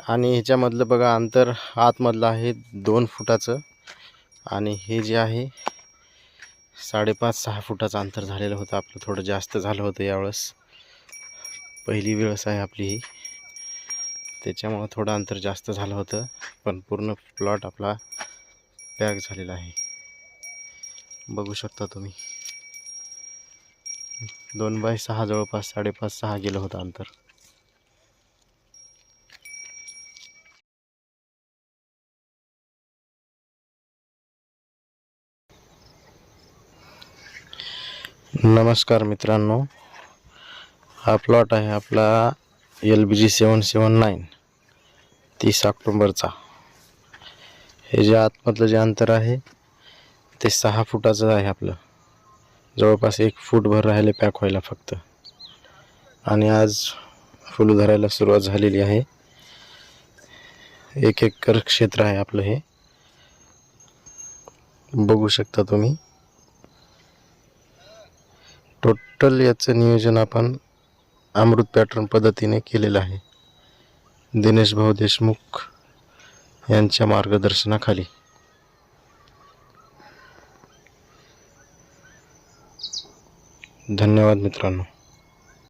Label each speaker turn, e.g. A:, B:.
A: आणि ह्याच्यामधलं बघा अंतर आतमधलं आहे दोन फुटाचं. आणि हे जे आहे साडेपाच सहा फुटाचं अंतर झालेलं होतं. आपलं थोडं जास्त झालं होतं यावेळेस. पहिली वेळेस आहे आपली ही. त्याच्यामुळं थोडं अंतर जास्त झालं होतं. पण पूर्ण प्लॉट आपला पॅक झालेला आहे. बघू शकता तुम्ही. दोन बाय सहा जवळपास साडेपाच सहा गेलं होतं अंतर. नमस्कार मित्रांनो. हा प्लॉट आहे आपला एल बी जी सेवन सेवन नाईन तीस ऑक्टोंबरचा. हे जे आतमधलं जे अंतर आहे ते सहा फुटाचं आहे आपलं. जवळपास एक फूटभर राहिले पॅक व्हायला फक्त. आणि आज फुलं धरायला सुरुवात झालेली आहे. एक एकर क्षेत्र आहे आपलं हे. बघू शकता तुम्ही. टोटल याचं नियोजन आपण अमृत पॅटर्न पद्धतीने केलेलं आहे. दिनेश भाऊ देशमुख यांच्या मार्गदर्शनाखाली. धन्यवाद मित्रांनो.